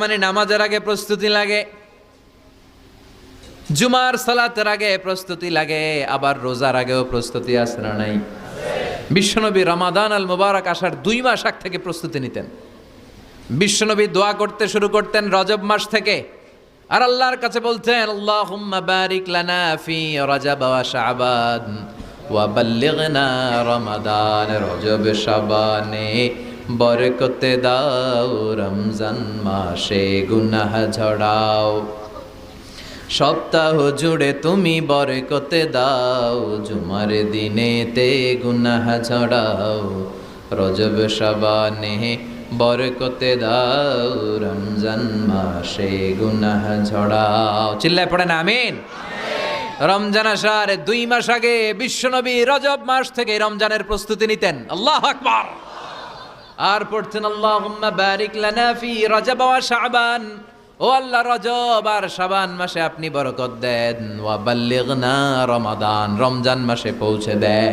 মানে নামাজের আগে প্রস্তুতি লাগে, জুমার সালাতের আগে প্রস্তুতি লাগে, আবার রোজার আগেও প্রস্তুতি আছে না নাই? বিশ্বনবী রমাদান আল মুবারক আসার দুই মাস আগ থেকে প্রস্তুতি নিতেন। বিশ্বনবী দোয়া করতে শুরু করতেন রজব মাস থেকে, আর আল্লাহর কাছে বলতেন, আল্লাহুম্মা বারিক লানা ফি রজব ওয়া শাবান ওয়া বাল্লিগনা রমাদান রজব শাবানে বরকতে দাও, রমজান মাসে গুনাহ ঝড়াও। সপ্তাহ জুড়ে তুমি বরকতে দাও, জুমার দিনেতে গুনাহ ঝড়াও। রজব শাবানে বরকতে দাও, রমজান মাসে গুনাহ ঝড়াও। চিল্লায় পড়ে না আমিন। রমজান আসার দুই মাস আগে বিশ্বনবী রজব মাস থেকে রমজানের প্রস্তুতি নিতেন। আল্লাহ আকবার। আর পড়তেন, আল্লাহুম্মা বারিক লানা ফি রজব ওয়া শাবান। ও আল্লাহ, রজব আর শাবান মাসে আপনি বরকত দেন। ওয়া বাল্লিগনা রমাদান, রমজান মাসে পৌঁছে দেন।